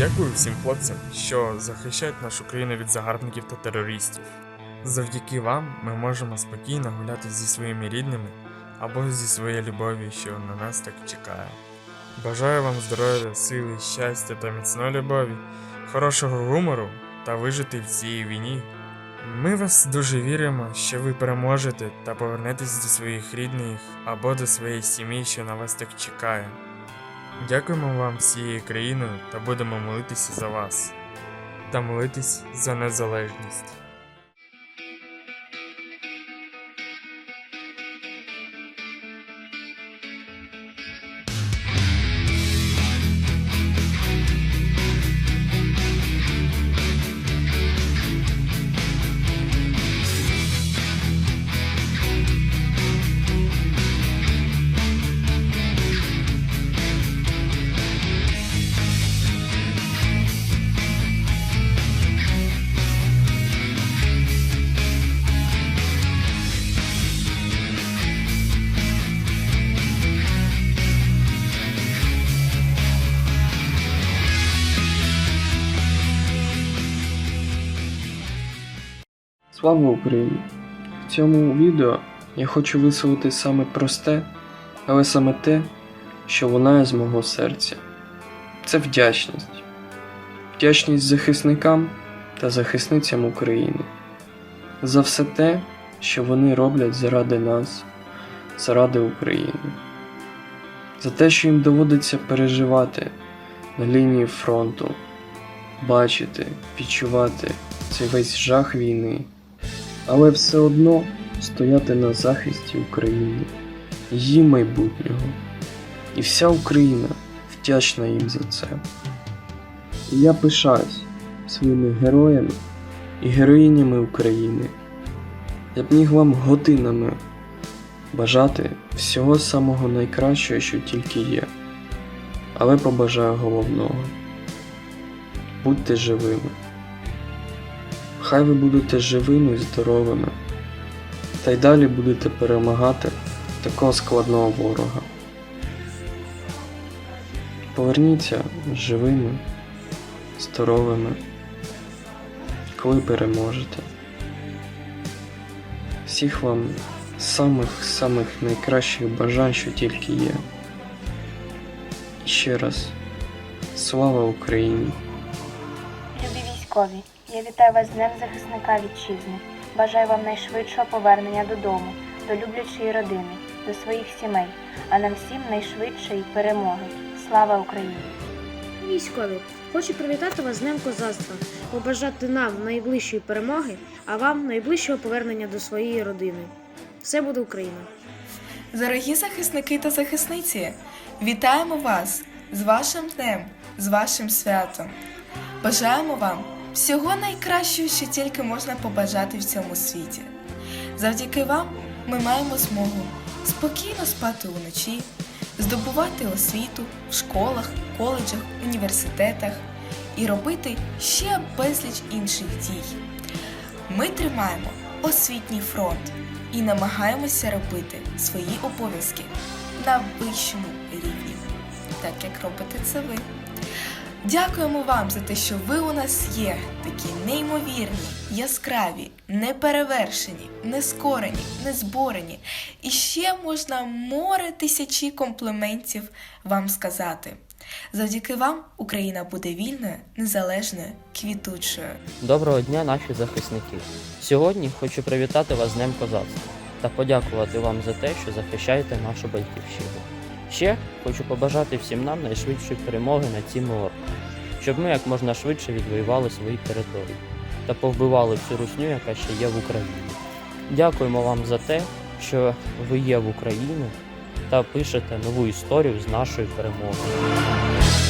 Дякую всім хлопцям, що захищають нашу країну від загарбників та терористів. Завдяки вам ми можемо спокійно гуляти зі своїми рідними або зі своєю любов'ю, що на нас так чекає. Бажаю вам здоров'я, сили, щастя та міцної любові, хорошого гумору та вижити в цій війні. Ми вас дуже віримо, що ви переможете та повернетесь до своїх рідних або до своєї сім'ї, що на вас так чекає. Дякуємо вам всією країною та будемо молитися за вас та молитись за незалежність. Слава Україні! В цьому відео я хочу висловити саме просте, але саме те, що лунає з мого серця. Це вдячність. Вдячність захисникам та захисницям України за все те, що вони роблять заради нас, заради України, за те, що їм доводиться переживати на лінії фронту, бачити, відчувати цей весь жах війни але все одно стояти на захисті України, її майбутнього. І вся Україна вдячна їм за це. І я пишаюсь своїми героями і героїнями України. Я б міг вам годинами бажати всього самого найкращого, що тільки є. Але побажаю головного. Будьте живими. Хай ви будете живими і здоровими, та й далі будете перемагати такого складного ворога. Поверніться живими, здоровими, коли переможете. Всіх вам самих-самих найкращих бажань, що тільки є. І ще раз, слава Україні! Любі військові, я вітаю вас з Днем захисника вітчизни. Бажаю вам найшвидшого повернення додому, до люблячої родини, до своїх сімей, а нам всім найшвидшої перемоги. Слава Україні! Військові, хочу привітати вас з Днем козацтва, побажати нам найближчої перемоги, а вам найближчого повернення до своєї родини. Все буде Україна! Дорогі захисники та захисниці, вітаємо вас з вашим днем, з вашим святом. Бажаємо вам всього найкращого, що тільки можна побажати в цьому світі. Завдяки вам ми маємо змогу спокійно спати уночі, здобувати освіту в школах, коледжах, університетах і робити ще безліч інших дій. Ми тримаємо освітній фронт і намагаємося робити свої обов'язки на вищому рівні, так як робите це ви. Дякуємо вам за те, що ви у нас є такі неймовірні, яскраві, неперевершені, нескорені, незборені. І ще можна море тисячі компліментів вам сказати. Завдяки вам Україна буде вільною, незалежною, квітучою. Доброго дня, наші захисники! Сьогодні хочу привітати вас з Днем козацтва та подякувати вам за те, що захищаєте нашу батьківщину. Ще хочу побажати всім нам найшвидшої перемоги на цій орками, щоб ми як можна швидше відвоювали свої території та повбивали всю русню, яка ще є в Україні. Дякуємо вам за те, що ви є в Україні та пишете нову історію з нашою перемогою.